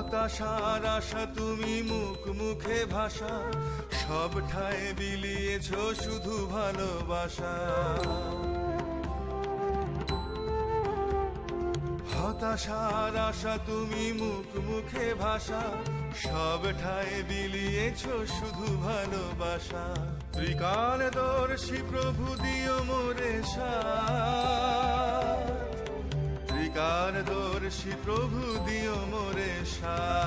হতাশার তুমি মুখ মুখে ভাষা সব ঠায় বিলিয়েছ শুধু ভালোবাসা। হতাশার আশা তুমি মুখ মুখে ভাষা সব ঠায় বিলিয়েছ শুধু ভালোবাসা। ত্রিকাল দর্শী প্রভু দিও মোরে সাথ। ত্রিকাল দর্শী প্রভু দিও মোরে সাথ।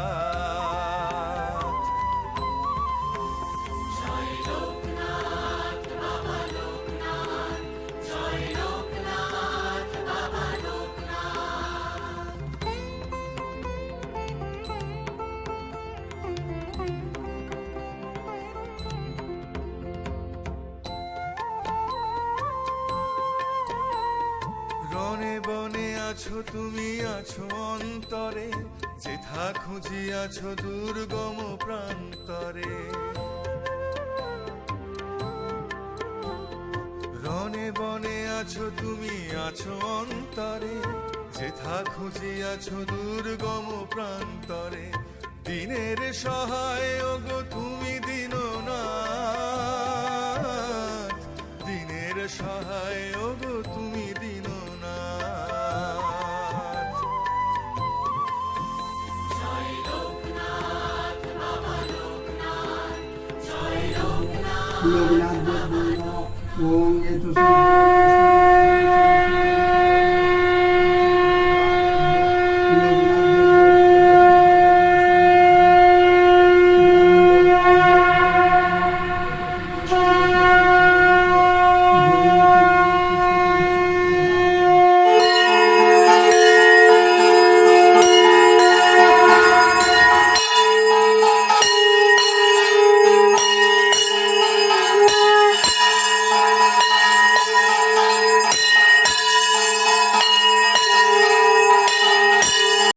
রনে বনে আছো, তুমি আছো অন্তরে। যেথা খুঁজি আছো দুর্গম প্রান্তরে। রনে বনে আছো, তুমি আছো অন্তরে। যেথা খুঁজি আছো দুর্গম প্রান্তরে। দিনের সহায়, ওগো তুমি দিন না দিনের সহায়, ওগো তুমি 블로그나 블로그나 공예 도서